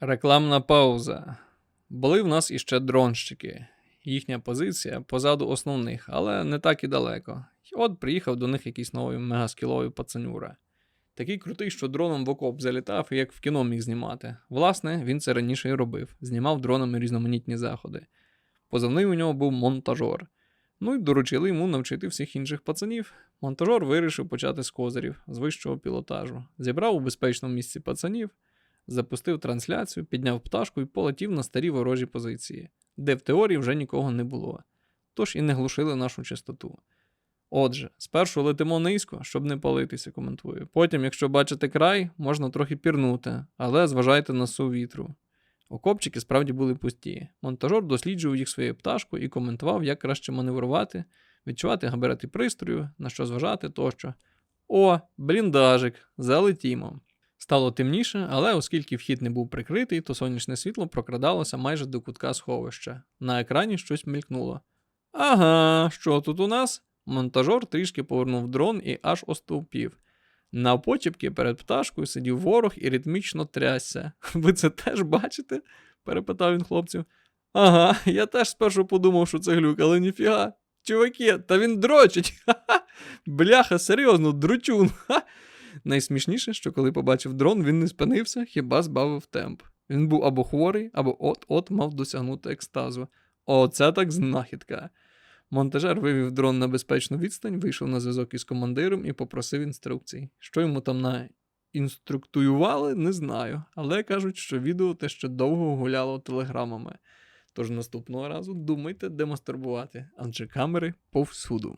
Рекламна пауза. Були в нас іще дронщики. Їхня позиція позаду основних, але не так і далеко. І От приїхав до них якийсь новий мегаскіловий пацанюра. Такий крутий, що дроном в окоп залітав і як в кіно міг знімати. Власне, він це раніше і робив, знімав дронами різноманітні заходи. Позивний у нього був монтажор. Ну і доручили йому навчити всіх інших пацанів. Монтажор вирішив почати з козирів, з вищого пілотажу. Зібрав у безпечному місці пацанів, запустив трансляцію, підняв пташку і полетів на старі ворожі позиції, де в теорії вже нікого не було. Тож і не глушили нашу частоту. Отже, спершу летимо низько, щоб не палитися, коментую. Потім, якщо бачите край, можна трохи пірнути, але зважайте на су вітру. Окопчики справді були пусті. Монтажор досліджував їх своєю пташкою і коментував, як краще маневрувати, відчувати габарити пристрою, на що зважати тощо. О, бліндажик, залетімо. Стало темніше, але оскільки вхід не був прикритий, то сонячне світло прокрадалося майже до кутка сховища. На екрані щось мелькнуло. Ага, що тут у нас? Монтажор трішки повернув дрон і аж остовпів. На почіпки перед пташкою сидів ворог і ритмічно трясся. Ви це теж бачите? перепитав він хлопців. Ага, я теж спершу подумав, що це глюк, але ніфіга. Чуваки, та він дрочить. Ха-ха. Бляха, серйозно, дручун. Ха. Найсмішніше, що коли побачив дрон, він не спинився, хіба збавив темп. Він був або хворий, або от-от мав досягнути екстазу. Оце так знахідка. Монтажер вивів дрон на безпечну відстань, вийшов на зв'язок із командиром і попросив інструкцій. Що йому там на інструктуювали, не знаю, але кажуть, що відео те ще довго гуляло телеграмами. Тож наступного разу думайте, де адже камери повсюду.